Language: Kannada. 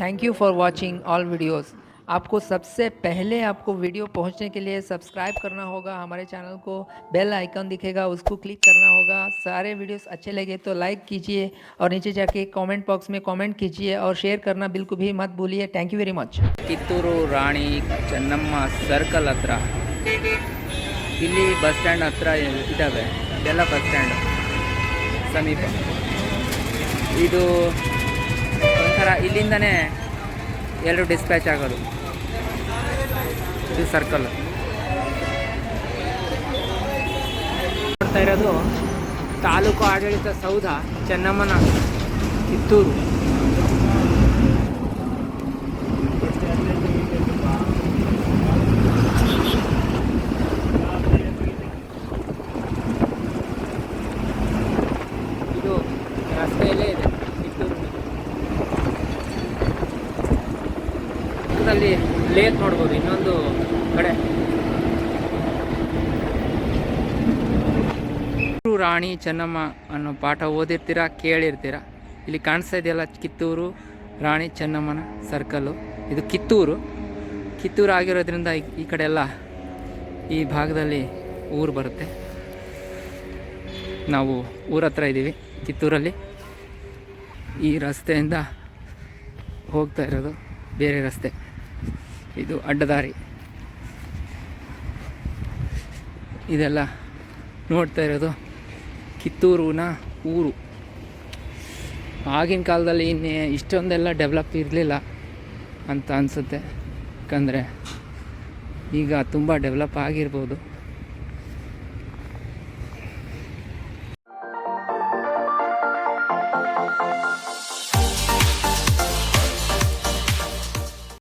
thank you for watching all videos आपको सबसे पहले आपको वीडियो पहुंचने के लिए सब्सक्राइब करना होगा हमारे चैनल को बेल आइकन दिखेगा उसको क्लिक करना होगा सारे वीडियोस अच्छे लगे तो लाइक कीजिए और नीचे जाके कमेंट बॉक्स में कमेंट कीजिए और शेयर करना बिल्कुल भी मत भूलिए thank you very much Kittur Rani Chennamma circle ಹತ್ರ ಇಲ್ಲಿ ಬಸ್ ಸ್ಟ್ಯಾಂಡ್ ಹತ್ರ ಇದ್ದಾವೆ ಇದೆಲ್ಲ ಬಸ್ ಸ್ಟ್ಯಾಂಡ್ ಸಮೀಪ ಇದು ಒಂಥರ ಇಲ್ಲಿಂದನೇ ಎಲ್ಲರೂ ಡಿಸ್ಪ್ಯಾಚ್ ಆಗೋದು. ಇದು ಸರ್ಕಲ್ ನೋಡ್ತಾ ಇರೋದು ತಾಲೂಕು ಆಡಳಿತ ಸೌಧ ಚೆನ್ನಮ್ಮನ ಕಿತ್ತೂರು ಇದು ರಸ್ತೆಯಲ್ಲೇ ಇದೆ ಕಿತ್ತೂರು ಪಕ್ಕದಲ್ಲಿ ಲೇಕ್ ನೋಡ್ಬೋದು, ಇನ್ನೊಂದು ಕಡೆ. ರಾಣಿ ಚೆನ್ನಮ್ಮ ಅನ್ನೋ ಪಾಠ ಓದಿರ್ತೀರಾ, ಕೇಳಿರ್ತೀರಾ? ಇಲ್ಲಿ ಕಾಣಿಸ್ತಾ ಇದೆಯಲ್ಲ ಕಿತ್ತೂರು ರಾಣಿ ಚೆನ್ನಮ್ಮನ ಸರ್ಕಲ್ಲು ಇದು ಕಿತ್ತೂರು. ಕಿತ್ತೂರು ಆಗಿರೋದ್ರಿಂದ ಈ ಕಡೆ ಎಲ್ಲ ಈ ಭಾಗದಲ್ಲಿ ಊರು ಬರುತ್ತೆ. ನಾವು ಊರ ಹತ್ರ ಇದ್ದೀವಿ ಕಿತ್ತೂರಲ್ಲಿ. ಈ ರಸ್ತೆಯಿಂದ ಹೋಗ್ತಾ ಇರೋದು ಬೇರೆ ರಸ್ತೆ. ಇದು ಅಡ್ಡದಾರಿ. ಇದೆಲ್ಲ ನೋಡ್ತಾ ಇರೋದು ಕಿತ್ತೂರಿನ ಊರು. ಆಗಿನ ಕಾಲದಲ್ಲಿ ಇನ್ನೇ ಇಷ್ಟೊಂದೆಲ್ಲ ಡೆವಲಪ್ ಇರಲಿಲ್ಲ ಅಂತ ಅನಿಸುತ್ತೆ. ಯಾಕಂದರೆ ಈಗ ತುಂಬ ಡೆವಲಪ್ ಆಗಿರ್ಬೋದು.